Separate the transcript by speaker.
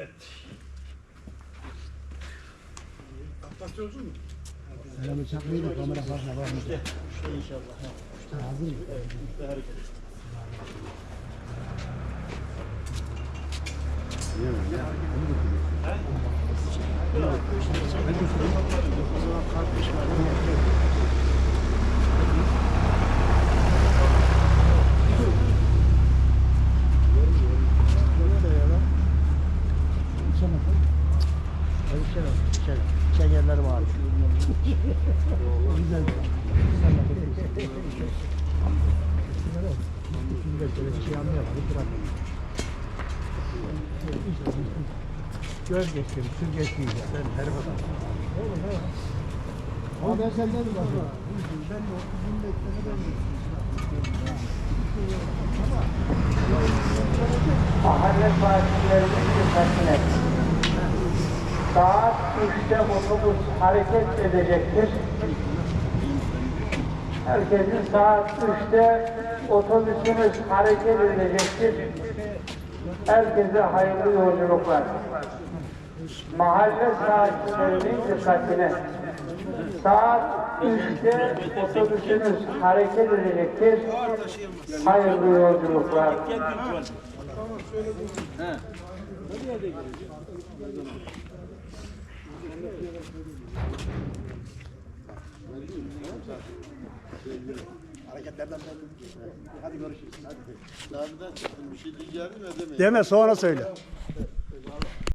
Speaker 1: Evet. Kapasite uzun mu? Selamı çakmayı da kamera fazla var mı?
Speaker 2: İşte, inşallah.
Speaker 1: İşte hazır mı?
Speaker 2: Evet, işte hareket. Yeah,
Speaker 1: yeah.
Speaker 2: Hadi içelim, içelim. İçen yerleri var.
Speaker 1: Güzel. Sen de bakıyorsun. Şimdi de şöyle bir şey anlayalım. Bırak. Göz geçtim, sür geçmeyeceğim.
Speaker 2: Sen her bakalım.
Speaker 1: Ama ben senden mi bakıyorum? Ben de 30 bekleme ben
Speaker 3: Mahalle sakinlerinin dikkatine. Saat 3'te otobüs hareket edecektir. Herkesin saat 3'te otobüsümüz hareket edecektir. Herkese hayırlı yolculuklar. Mahalle sakinlerinin dikkatine. Saat 3'te otobüsümüz hareket edecektir. Hayırlı yolculuklar.
Speaker 2: Hadi görüşürüz. Hadi. Daha bir de bir şey diyeceğim mi?
Speaker 1: Deme sonra söyle.